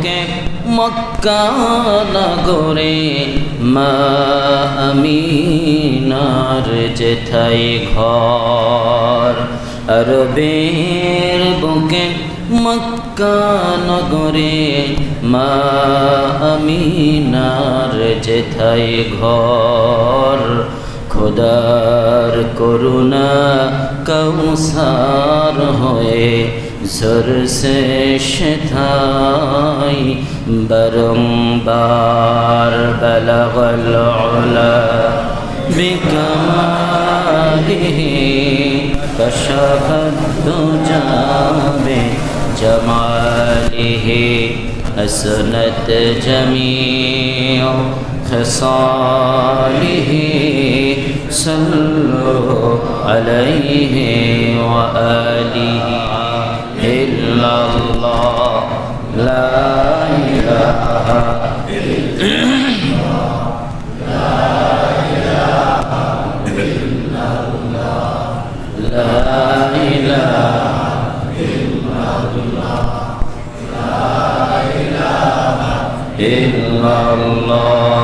বুকে মক্কা নগরে মা আমিনার যেথায় ঘর। আরবের বুকে মক্কা নগরে মা আমিনার যেথায় ঘর। খোদার করুণা কৌসার হয়ে ঝরসে শেথাই বরংবার বলগল بكماله كشف الدجى بجماله أسنت جميع خصاله صلوا عليه وآله إلا الله. لا إله إلا الله. لا إله إلا الله. لا إله إلا الله. لا إله إلا الله.